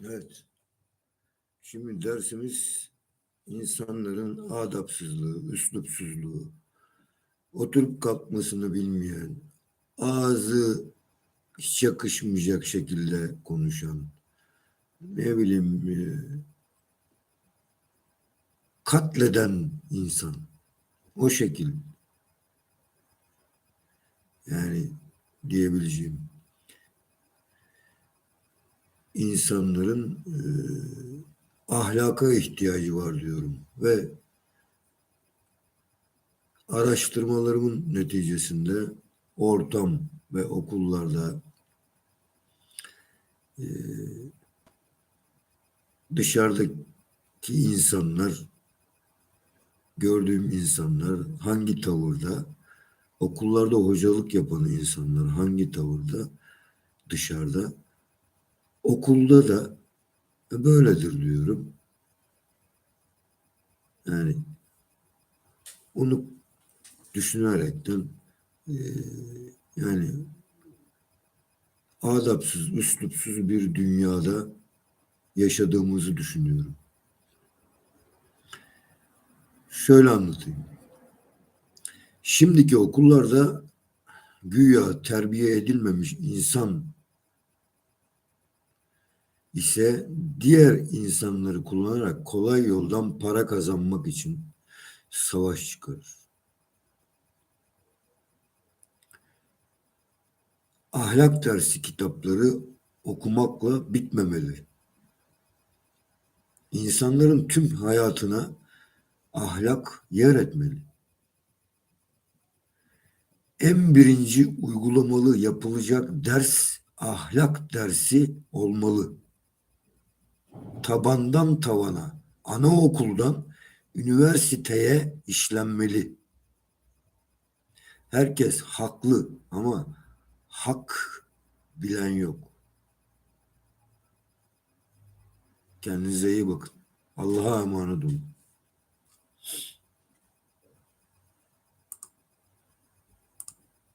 Evet. Şimdi dersimiz insanların adapsızlığı, üslupsuzluğu, oturup kalkmasını bilmeyen, ağzı hiç yakışmayacak şekilde konuşan, ne bileyim e, katleden insan. O şekil. Yani diyebileceğim insanların e, ahlaka ihtiyacı var diyorum ve araştırmalarımın neticesinde ortam ve okullarda e, dışarıdaki insanlar gördüğüm insanlar hangi tavırda okullarda hocalık yapan insanlar hangi tavırda dışarıda okulda da böyledir diyorum. Yani onu düşünerekten e, yani adapsız, üslupsuz bir dünyada yaşadığımızı düşünüyorum. Şöyle anlatayım. Şimdiki okullarda güya terbiye edilmemiş insan ise diğer insanları kullanarak kolay yoldan para kazanmak için savaş çıkarır. Ahlak dersi kitapları okumakla bitmemeli. İnsanların tüm hayatına ahlak yer etmeli. En birinci uygulamalı yapılacak ders ahlak dersi olmalı tabandan tavana, anaokuldan üniversiteye işlenmeli. Herkes haklı ama hak bilen yok. Kendinize iyi bakın. Allah'a emanet olun.